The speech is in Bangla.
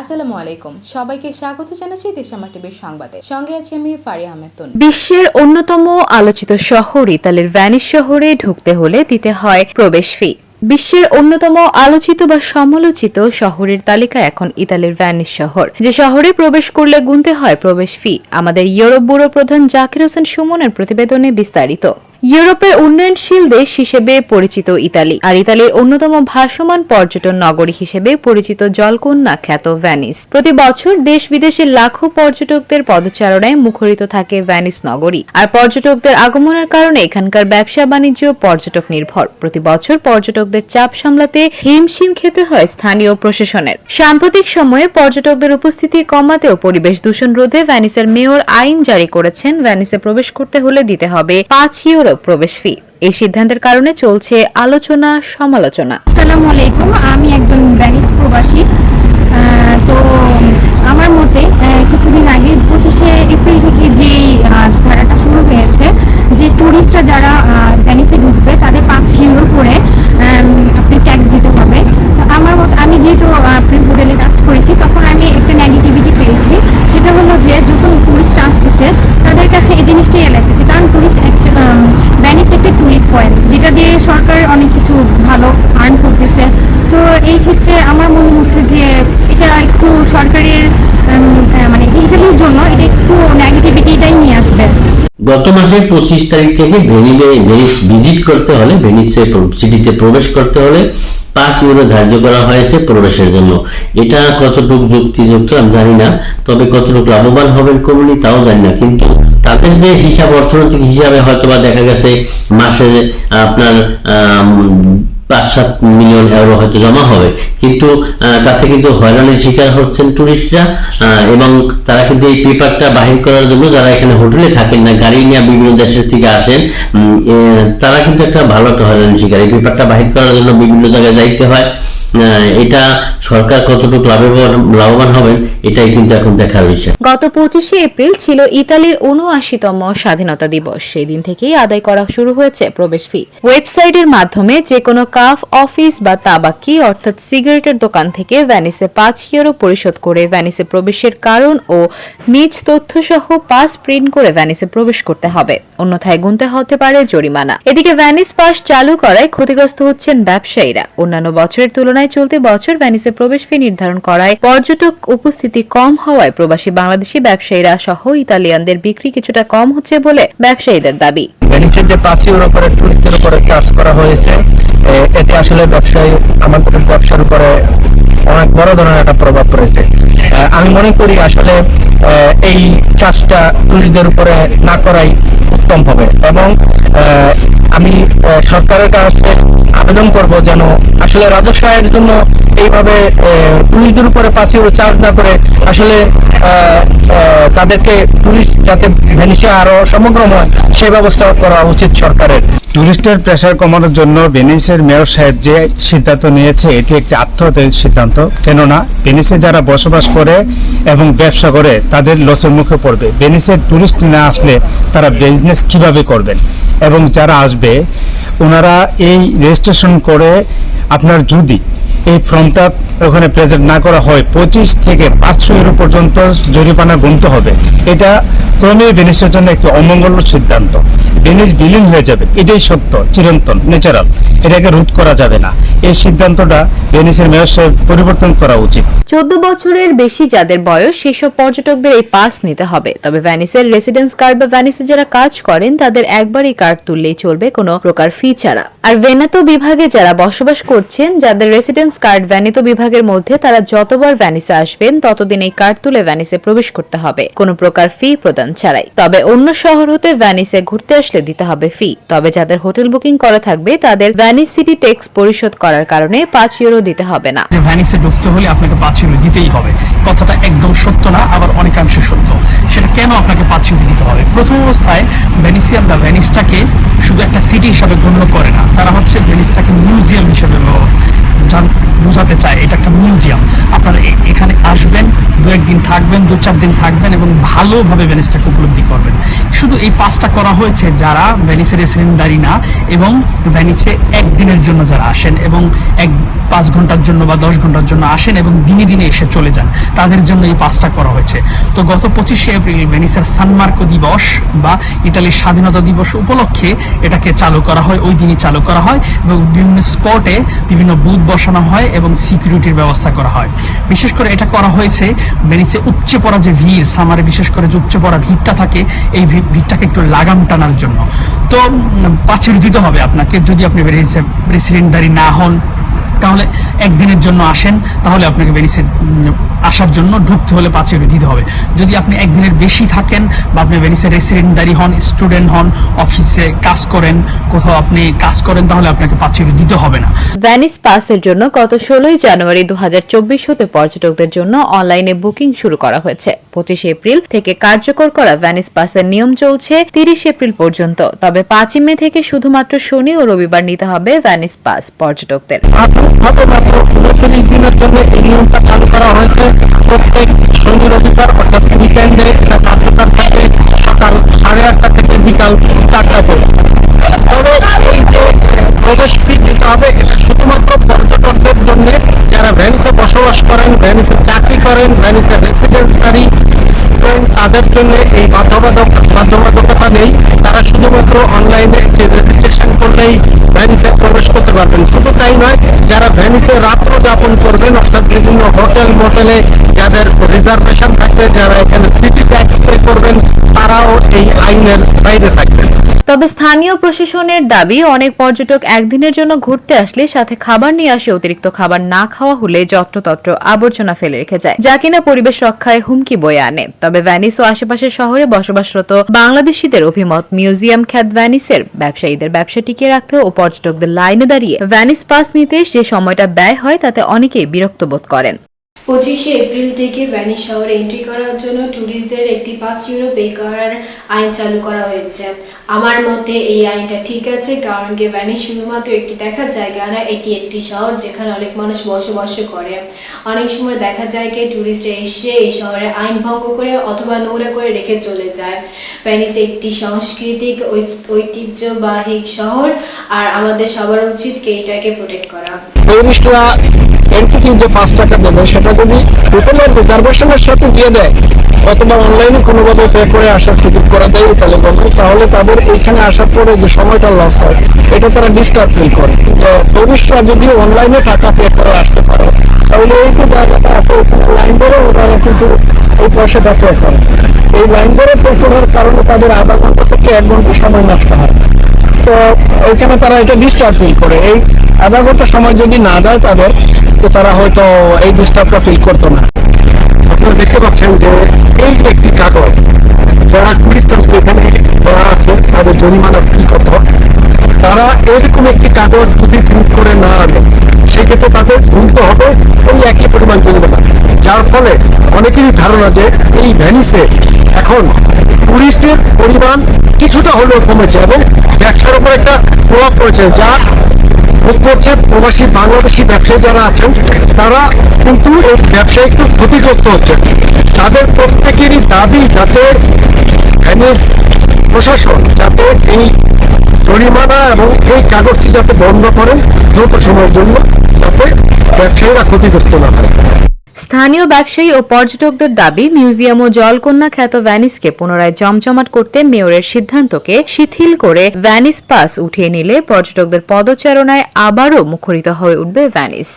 আসসালামু আলাইকুম। সবাইকে স্বাগত জানাচ্ছি দেশামা টিভির সংবাদে। সঙ্গে আছি আমি ফারি আহমেদ। বিশ্বের অন্যতম আলোচিত শহর ইতালির ভ্যানিস শহরে ঢুকতে হলে দিতে হয় প্রবেশ ফি। বিশ্বের অন্যতম আলোচিত বা সমালোচিত শহরের তালিকা এখন ইতালির ভ্যানিস শহর। যে শহরে প্রবেশ করলে গুনতে হয় প্রবেশ ফি। আমাদের ইউরোপ ব্যুরো প্রধান জাকির হোসেন সুমনের প্রতিবেদনে বিস্তারিত। ইউরোপের উন্নয়নশীল দেশ হিসেবে পরিচিত ইতালি। আর ইতালির অন্যতম ভাসমান পর্যটন নগরী হিসেবে পরিচিত জলকন্যা খ্যাত ভ্যানিস। প্রতি বছর দেশ বিদেশের লাখো পর্যটকদের পদচারণায় মুখরিত থাকে ভ্যানিস নগরী। আর পর্যটকদের আগমনের কারণে এখানকার ব্যবসা বাণিজ্য পর্যটক নির্ভর। প্রতি বছর পর্যটকদের চাপ সামলাতে হিমশিম খেতে হয় স্থানীয় প্রশাসনের। সাম্প্রতিক সময়ে পর্যটকদের উপস্থিতি কমাতেও পরিবেশ দূষণ রোধে ভ্যানিসের মেয়র আইন জারি করেছেন। ভ্যানিসে প্রবেশ করতে হলে দিতে হবে পাঁচ ইউরো প্রবেশ ফি এই সিদ্ধান্তের কারণে চলছে আলোচনা সমালোচনা। আসসালামু আলাইকুম আমি একজন ভ্যানিস প্রবাসী। তো আমার মতে কিছুদিন আগে পঁচিশে এপ্রিল থেকে আহ, ধারাটা শুরু হয়েছে যে টুরিস্টরা যারা ভ্যানিসে ঢুকবে তাদের পাঁচ ইউরো করে আপনি ট্যাক্স দিতে হবে। আমার মত আমি যেহেতু প্রিন্ট হোটেলে কাজ করেছি তখন আমি একটা নেগেটিভিটি পেয়েছি। সেটা হলো যে যখন টুরিস্টরা আসতেছে তাদের কাছে এই জিনিসটাই লাগতেছে যেটা দিয়ে সরকার অনেক কিছু ভালো আর্ন করতেছে। তো এই ক্ষেত্রে আমার মনে হচ্ছে যে এটা একটু সরকারের মানে ইন্টারভিউর জন্য এটা একটু নেগেটিভিটিটাই নিয়ে আসবে। গত মাসের পঁচিশ তারিখ থেকে ভেনিলে, ভেনিস ভিজিট করতে হলে, ভেনিসে সিটিতে প্রবেশ করতে হলে পাঁচ ইউরো ধার্য করা হয়েছে প্রবেশের জন্য। এটা কতটুকু যুক্তিযুক্ত আমি জানি না, তবে কতটুকু লাভবান হবেন কমিউনি তাও জানি না, কিন্তু তাদের যে হিসাব অর্থনৈতিক হিসাবে হয়তো বা দেখা গেছে মাসে আপনার পাঁচ সাত মিলিয়ন ইউরো হয়তো জমা হবে। কিন্তু তাতে কিন্তু হয়রানির শিকার হচ্ছেন টুরিস্টরা এবং তারা কিন্তু এই পেপারটা বাহির করার জন্য যারা এখানে হোটেলে থাকেন না, গাড়ি নিয়ে বিভিন্ন দেশের থেকে আসেন তারা কিন্তু একটা ভালো একটা হয়রানির শিকার। এই পেপারটা বাহির করার জন্য বিভিন্ন জায়গায় যাইতে হয়। এটা সরকার কতটুকু লাভবান লাভবান হবেন, এটাই কিন্তু এখন দেখার বিষয় গত পঁচিশে এপ্রিল ছিল ইতালির উনআশিতম স্বাধীনতা দিবস। সেই দিন থেকেই আদায় করা শুরু হয়েছে প্রবেশ ফি। ওয়েবসাইটের মাধ্যমে যে কোনো কাফ, অফিস বা তাবাকি অর্থাৎ সিগারেটের দোকান থেকে ভ্যানিসে পাঁচ ইউরো পরিশোধ করে ভ্যানিসে প্রবেশের কারণ ও নিজ তথ্য সহ পাস প্রিন্ট করে ভ্যানিসে প্রবেশ করতে হবে। অন্যথায় গুনতে হতে পারে জরিমানা। এদিকে ভ্যানিস পাস চালু করায় ক্ষতিগ্রস্ত হচ্ছেন ব্যবসায়ীরা। অন্যান্য বছরের তুলনায় চলতি বছর ভ্যানিসে প্রবেশ ফি নির্ধারণ করায় পর্যটক উপস্থিতি কম হওয়ায় প্রবাসী বাংলাদেশি ব্যবসায়ীরা সহ ইতালিয়ানদের বিক্রি কিছুটা কম হচ্ছে বলে ব্যবসায়ীদের দাবি। ভেনিসের যে ইউরো করে টুরিস্টের উপরে চার্জ করা হয়েছে এ, আসলে ব্যবসায়ী আমাদের ব্যবসার উপরে অনেক বড় ধরনের একটা প্রভাব পড়েছে। আমি মনে করি আসলে এই চার্জটা টুরিস্টদের উপরে না করাই উত্তম হবে। এবং আমি সরকারের কাছে আবেদন করব যেন আসলে রাজস্ব আয়ের জন্য এইভাবে টুরিস্টদের উপরে পাঁচ ইউরো চার্জ না করে আসলে তাদেরকে টুরিস্ট যাতে ভেনিসে আরও সমগ্রময় সে ব্যবস্থা করা উচিত সরকারের। টুরিস্টের প্রেশার কমানোর জন্য ভেনিসের মেয়র সাহেব যে সিদ্ধান্ত নিয়েছে, এটি একটি আত্মহত্যের সিদ্ধান্ত। কেননা, ভেনিসে যারা বসবাস করে এবং ব্যবসা করে, তাদের লসের মুখে পড়বে। ভেনিসের টুরিস্ট না আসলে তারা বিজনেস কীভাবে করবেন? এবং যারা আসবে, ওনারা এই রেজিস্ট্রেশন করে আপনার যদি এই ফর্মটা ওখানে প্রেজেন্ট না করা হয়, পঁচিশ থেকে পাঁচশো ইউরো পর্যন্ত জরিমানা গুনতে হবে। এটা ক্রমেই ভেনিসের জন্য একটি অমঙ্গল সিদ্ধান্ত। ভেনিস বিলীন হয়ে যাবে, এটাই সত্য, চিরন্তন ন্যাচারাল এটাকে রোধ করা যাবে না। এই সিদ্ধান্তটা ভেনিসের মেয়র সাহেব পরিবর্তন করা উচিত। চোদ্দ বছরের বেশি যাদের বয়স, সেসব পর্যটকদের এই পাস নিতে হবে। তবে ভ্যানিসের রেসিডেন্স কার্ড বা ভ্যানিসে যারা কাজ করেন, তাদের একবার এই কার্ড তুললেই চলবে কোনো প্রকার ফি ছাড়া। আর ভেনাতো বিভাগে যারা বসবাস করছেন, যাদের রেসিডেন্স কার্ড ভ্যানিতো বিভাগের মধ্যে তারা যতবার ভ্যানিসে আসবেন, ততদিন এই কার্ড তুলে ভ্যানিসে প্রবেশ করতে হবে। কোনো প্রকার ফি প্রদান ছাড়াই। তবে অন্য শহর হতে ভ্যানিসে ঘুরতে আসলে দিতে হবে ফি। তবে যাদের হোটেল বুকিং করা থাকবে, তাদের ভ্যানিস সিটি ট্যাক্স পরিশোধ করার কারণে পাঁচ ইউরো দিতে হবে না। ভ্যানিসে ঢুকতে হলে আপনাকে পাঁচ ইউরো দিতেই হবে। কথাটা একদম সত্য না, আবার অনেকাংশে সত্য। সেটা কেন আপনাকে পাঁচ ইউরো দিতে হবে? প্রথম অবস্থায় ভ্যানিসিয়ান বা ভ্যানিসটাকে শুধু একটা সিটি হিসাবে গণ্য করে না। তারা হচ্ছে ভ্যানিসটাকে মিউজিয়াম হিসেবে বোঝাতে চায়। এটা একটা মিউজিয়াম আপনারা এখানে আসবেন, দু একদিন থাকবেন, দু চার দিন থাকবেন এবং ভালোভাবে ভ্যানিসটাকে উপলব্ধি করবেন। শুধু এই পাঁচটা করা হয়েছে যারা ভ্যানিসে রেসিডেন্টদারি না, এবং ভ্যানিসে একদিনের জন্য যারা আসেন এবং এক পাঁচ ঘণ্টার জন্য বা দশ ঘণ্টার জন্য আসেন এবং দিনে দিনে এসে চলে যান। তাদের জন্য এই পাসটা করা হয়েছে। তো গত পঁচিশে এপ্রিল ভেনিসের সানমার্কো দিবস বা ইতালির স্বাধীনতা দিবস উপলক্ষে এটাকে চালু করা হয়। ওই দিনই চালু করা হয় এবং বিভিন্ন স্পটে বিভিন্ন বুথ বসানো হয় এবং সিকিউরিটির ব্যবস্থা করা হয়। বিশেষ করে এটা করা হয়েছে ভেনিসে উপচে পড়া যে ভিড়, সামারে বিশেষ করে যে উপচে পড়া ভিড়টা থাকে, এই ভিড়টাকে একটু লাগাম টানার জন্য। তো পাঁচিল দিতে হবে আপনাকে। যদি আপনি ভেনিসে রেসিডেন্টদারি না হন তাহলে একদিনের জন্য আসেন তাহলে আপনাকে ভেনিসে আসার জন্য ঢুকতে হলে পাঁচ ইউরো দিতে হবে। যদি আপনি একদিনের বেশি থাকেন বা আপনি ভেনিসে রেসিডেন্টদারি হন স্টুডেন্ট হন অফিসে কাজ করেন কোথাও আপনি কাজ করেন তাহলে আপনাকে পাঁচ ইউরো দিতে হবে না। ভ্যানিস পাসের জন্য গত ষোলোই জানুয়ারি দু হতে পর্যটকদের জন্য অনলাইনে বুকিং শুরু করা হয়েছে। পঁচিশে এপ্রিল থেকে কার্যকর করা ভ্যানিস পাসের নিয়ম চলছে তিরিশ এপ্রিল পর্যন্ত। তবে পাঁচই মে থেকে শুধুমাত্র শনি ও রবিবার নিতে হবে ভ্যানিস পাস পর্যটকদের। প্রাথমিকভাবে মাত্র উনত্রিশ দিনের জন্য এই নিয়মটা চালু করা হয়েছে। প্রত্যেক শনি রবিবার অর্থাৎ উইকেন্ডে এটা থাকে সকাল সাড়ে আটটা থেকে বিকাল চারটা পর্যন্ত। এই যে প্রবেশ ফি হবে, এটা শুধুমাত্র পর্যটকদের জন্য, যারা ভ্যানিসে বসবাস করেন ভ্যানিসে চাকরি করেন ভ্যানিসে রেসিডেন্সিয়ারি স্টুডেন্ট তাদের জন্য এই বাধ্যবাধক বাধ্যবাধকতা নেই। তারা শুধুমাত্র অনলাইনে একটি করলেই ভ্যানিসে প্রবেশ করতে পারবেন। শুধু তাই নয়, যারা ভ্যানিসে রাত্র যাপন করবেন, অর্থাৎ বিভিন্ন হোটেল, মোটেলে যাদের রিজার্ভেশন থাকবে, যারা এখানে সিটি ট্যাক্স পে করবেন, তারাও এই আইনের বাইরে থাকবেন। তবে স্থানীয় প্রশাসনের দাবি, অনেক পর্যটক একদিনের জন্য ঘুরতে আসলে সাথে খাবার নিয়ে আসে, অতিরিক্ত খাবার না খাওয়া হলে যত্রতত্র আবর্জনা ফেলে রেখে যায়, যা কিনা পরিবেশ রক্ষায় হুমকি বয়ে আনে। তবে ভ্যানিস ও আশেপাশের শহরে বসবাসরত বাংলাদেশিদের অভিমত, মিউজিয়াম খ্যাত ভ্যানিসের ব্যবসায়ীদের ব্যবসা টিকিয়ে রাখতে ও পর্যটকদের লাইনে দাঁড়িয়ে ভ্যানিস পাস নিতে যে সময়টা ব্যয় হয়, তাতে অনেকেই বিরক্ত বোধ করেন। পঁচিশে এপ্রিল থেকে ভ্যানিস শহরে এন্ট্রি করার জন্য ট্যুরিস্টদের একটি পাঁচ ইউরো পে করার আইন চালু করা হয়েছে। আমার মতে এই আইনটা ঠিক আছে, কারণ কি ভ্যানিস শুধুমাত্র একটি দেখার জায়গা না, এটি একটি শহর যেখানে অনেক মানুষ বসবাস করে। অনেক সময় দেখা যায় কি ট্যুরিস্ট এসে এই শহরে আইন ভঙ্গ করে অথবা নোংরা করে রেখে চলে যায়। ভ্যানিস একটি সাংস্কৃতিক ঐতিহ্যবাহী শহর, আর আমাদের সবার উচিত কি এটাকে প্রোটেক্ট করা। এন্ট্রি যে পাঁচ টাকা দেবে, সেটা যদি হোটেলের রিজার্ভেশনের সাথে দিয়ে দেয় অথবা অনলাইনে কোনোভাবে পে করে আসার সুযোগ করে দেয় তাহলে বলব তাহলে তাদের এইখানে আসার পরে যে সময়টা লস হয়, এটা তারা ডিস্টার্ব ফিল করে। তো টুরিস্টরা যদি অনলাইনে টাকা পে করে আসতে পারে, তাহলে এই যে জায়গাটা আছে লাইন ধরে ওনারা কিন্তু এই পয়সাটা পে করে। এই লাইন ধরে পে করার কারণে তাদের আধা ঘণ্টা থেকে এক ঘণ্টা সময় নষ্ট হয়। তো ওইখানে তারা এটা ডিস্টার্ব ফিল করে। এই আধা ঘণ্টা সময় যদি না যায় তাদের, তো তারা হয়তো এই ডিস্টার্বটা ফিল করতো না। আপনারা দেখতে পাচ্ছেন যে এই একটি কাগজ, যারা টুরিস্ট এখানে দেওয়া আছে, তাদের জরিমানা ফি কত তারা এরকম একটি কাগজ যদি প্রিন্ট করে না আনে, সেক্ষেত্রে তাদের গুনতে হবে ওই একই পরিমাণ জরিমানা। যার ফলে অনেকেরই ধারণা যে এই ভ্যানিসে এখন টুরিস্টের পরিমাণ কিছুটা হলেও কমেছে এবং ব্যবসার উপর একটা প্রভাব পড়েছে যা ভোগ করছে প্রবাসী বাংলাদেশি ব্যবসায়ী যারা আছেন, তারা কিন্তু এই ব্যবসায় একটু ক্ষতিগ্রস্ত হচ্ছে। তাদের প্রত্যেকেরই দাবি যাতে প্রশাসন যাতে এই জরিমানা এবং এই কাগজটি যাতে বন্ধ করেন দ্রুত সময়ের জন্য, যাতে ব্যবসায়ীরা ক্ষতিগ্রস্ত না হয়। স্থানীয় ব্যবসায়ী ও পর্যটকদের দাবি, মিউজিয়াম ও জলকন্যা খ্যাত ভ্যানিসকে পুনরায় জমজমাট করতে মেয়রের সিদ্ধান্তকে শিথিল করে ভ্যানিস পাস উঠিয়ে নিলে পর্যটকদের পদচারণায় আবারও মুখরিত হয়ে উঠবে ভ্যানিস।